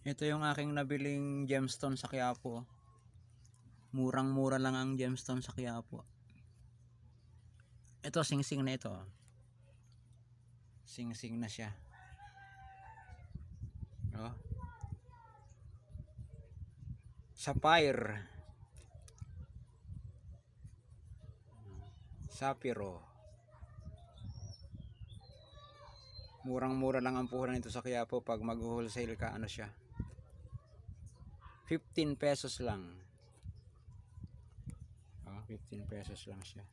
Ito yung aking nabiling gemstone sa Quiapo. Murang-mura lang ang gemstone sa Quiapo. Ito, sing-sing na ito. Sing-sing na siya. Oh. Sapphire. Sapiro. Murang-mura lang ang puhunan nito sa Quiapo pag mag-wholesale ka, ano siya. 15 pesos lang. Oh, 15 pesos lang siya.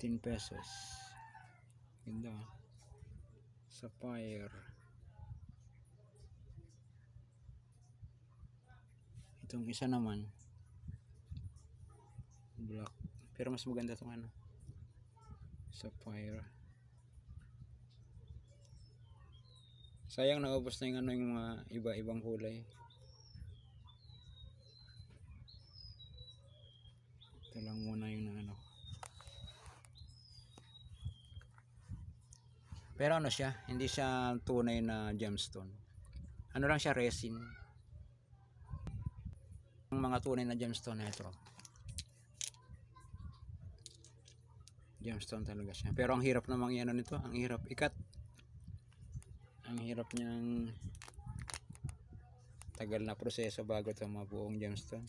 15 pesos. Ganda. ah. Sapphire. Itong isa naman. Black. Pero mas maganda itong ano. Sapphire. Sayang naubos na yung ano yung mga iba-ibang kulay. Ito lang muna yung ano. Pero ano siya, hindi siya tunay na gemstone. Ano lang siya resin. Ang mga tunay na gemstone na ito. Gemstone talaga siya. Pero ang hirap namang yan nito, ang hirap ikat. Ang hirap niyang tagal na proseso bago ito mabuong gemstone.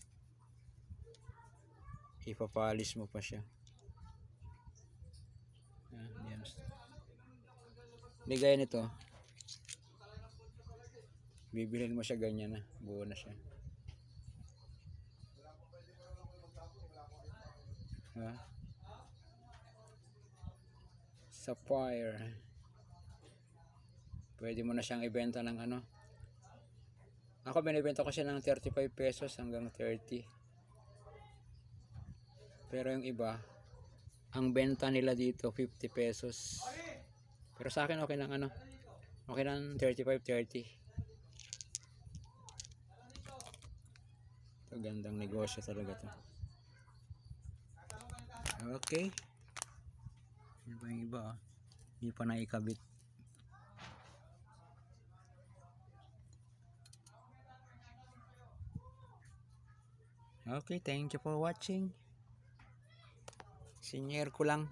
Ipapalis mo pa siya. Ah, gemstone. Hindi gaya nito. Mo siya ganyan na. Buo na siya. Ha? Sapphire. Pwede mo na siyang ibenta ng ano. Ako binibenta ko siya ng 35 pesos hanggang 30. Pero yung iba, ang benta nila dito 50 pesos. Pero sa akin okay lang ano. Okay lang 35 30. Ito gandang negosyo talaga to. Okay. Ano ba yung iba ah? Hindi pa naikabit. Okay, thank you for watching. Senior ko lang.